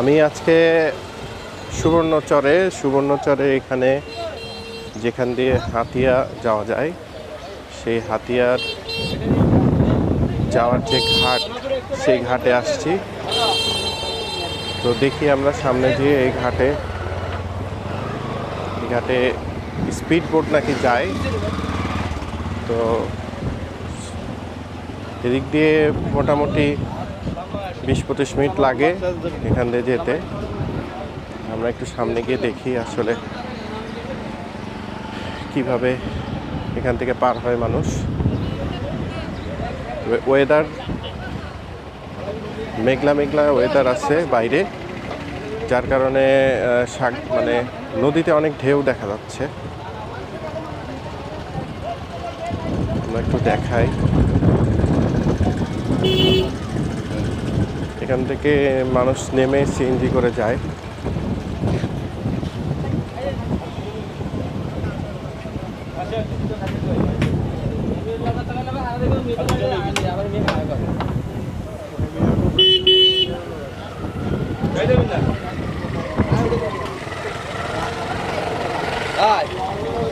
আমি আজকে সুবর্ণচরে সুবর্ণচরে এখানে যেখান দিয়ে হাতিয়া যাওয়া যায়, সেই হাতিয়ার যাওয়ার যে ঘাট, সেই ঘাটে আসছি। তো দেখি আমরা সামনে দিয়ে এই ঘাটে এই ঘাটে স্পিড বোট নাকি যায়। তো এদিক দিয়ে মোটামুটি বিশ পঁচিশ মিনিট লাগে এখান দিয়ে যেতে। আমরা একটু সামনে গিয়ে দেখি আসলে কীভাবে এখান থেকে পার হয় মানুষ। ওয়েদার মেঘলা মেঘলা ওয়েদার আছে বাইরে, যার কারণে শাক মানে নদীতে অনেক ঢেউ দেখা যাচ্ছে। আমরা একটু দেখাই। এখান থেকে মানুষ নেমে সিএনজি করে যায়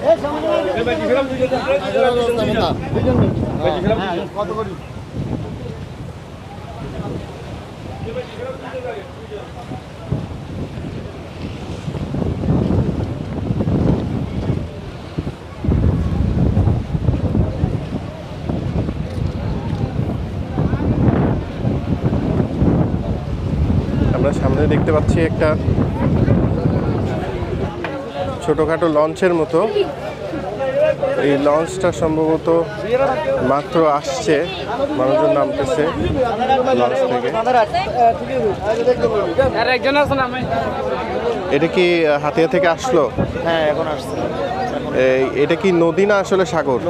আমরা সামনে দেখতে পাচ্ছি একটা ছোটোখাটো লঞ্চের মতো। এই লঞ্চটা সম্ভবত মাত্র আসছে মানুষজন নামতেছে লঞ্চ থেকে। এটা কি হাতিয়া থেকে আসলো? হ্যাঁ এখন আসছে। এটা কি নদী না আসলে সাগর?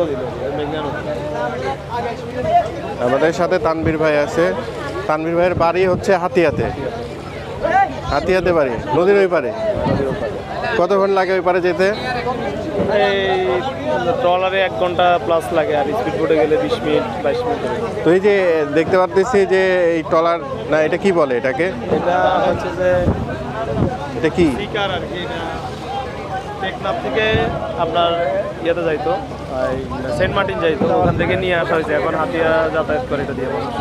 আমাদের সাথে তানবীর ভাই আছে। তানবীর ভাইয়ের বাড়ি হচ্ছে হাতিয়াতে। হাতিয়াতে পারে নদীর ওই পারে? কতক্ষণ লাগে ওই পারে যেতে? এই ট্রলারে এক ঘণ্টা প্লাস লাগে আর স্পিড বোটে গেলে বিশ মিনিট বাইশ মিনিট তো এই যে দেখতে পারতেছি যে এই ট্রলার না এটা কি বলে এটাকে? এটা হচ্ছে যে এটা কি? আর কি টেকনাফ থেকে আপনার ইয়েতে যাইতো সেন্ট মার্টিন যাইতো ওখান থেকে নিয়ে আসা হয়েছে। এখন হাতিয়া যাতায়াত করে এটা দিয়ে। মানুষ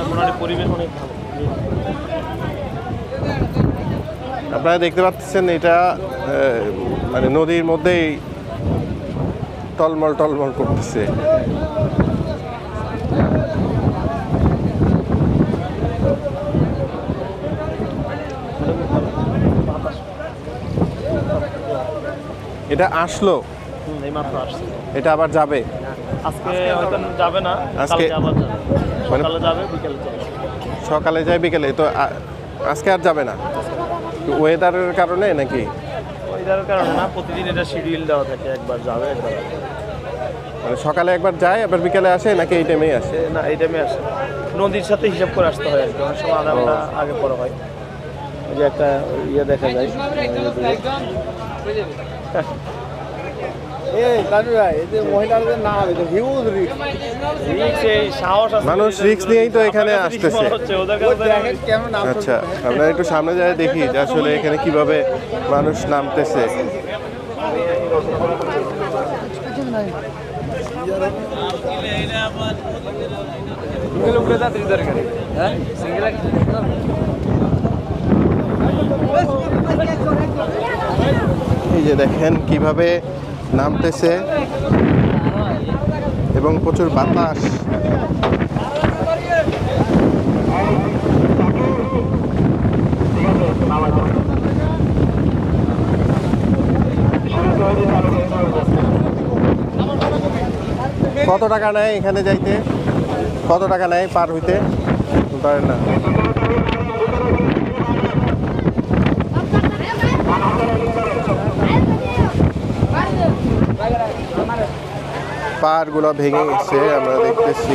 মোটামুটি পরিবেশ অনেক ভালো। আপনারা দেখতে পাচ্ছেন এটা মানে নদীর মধ্যেই টলমল টলমল করতেছে। এটা আসলো? এটা আবার যাবে? আজকে হয়তো যাবে না আজকে- আবার যাবে। সকালে যাবে বিকেলে সকালে যায় বিকেলে তো আজকে আর যাবে না? ওয়েদারের কারণে নাকি? ওইটার কারণে না প্রতিদিন এটা শিডিউল দেওয়া থাকে একবার যাবে একবার মানে সকালে একবার যায় আবার বিকেলে আসে নাকি এই টাইমেই আসে? না এই টাইমে আসে। নদীর সাথে হিসাব করে আসতে হয় আর কি অনেক সময় আধা ঘণ্টা আগে পরে হয়। ওই যে একটা ইয়ে দেখা যায় এই দাদু ভাই এই মহিলাদের না হবে রিক্স এই সাহস আছে মানুষ risk নিয়েই তো এখানে আসতেছে। আচ্ছা আমরা একটু সামনে যাই দেখি যে আসলে এখানে কীভাবে মানুষ নামতেছে। হ্যাঁ? এই যে দেখেন কীভাবে নামতেছে এবং প্রচুর বাতাস। কত টাকা নেয় এখানে যাইতে? কত টাকা নেয় পার হইতে? পারেন না। পাহাড়গুলো ভেঙে গেছে আমরা দেখতেছি।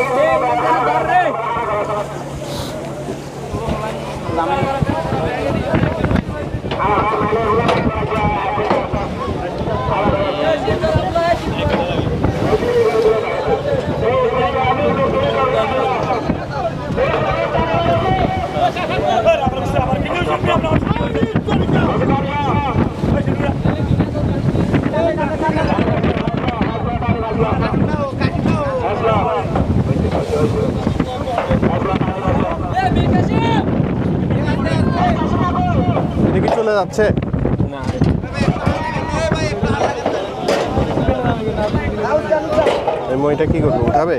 কি চলে যাচ্ছে। এই মইটা কি করব উঠাবে?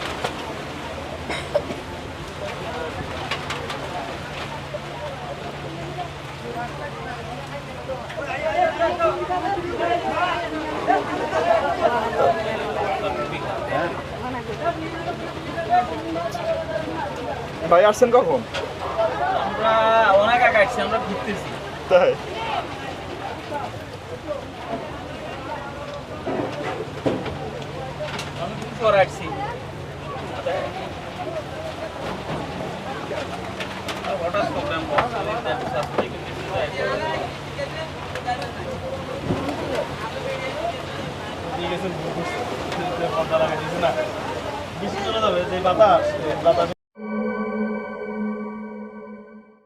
ভাই আসছেন কখন? আমরা অনেক আগে আসছি আমরা ঘুরতেছি। তাই? পর আসছি। হঠাৎ প্রোগ্রাম ঠিক আছে পর্দা লাগাই না। বৃষ্টি চলে যাবে যে বাতাস বাতাস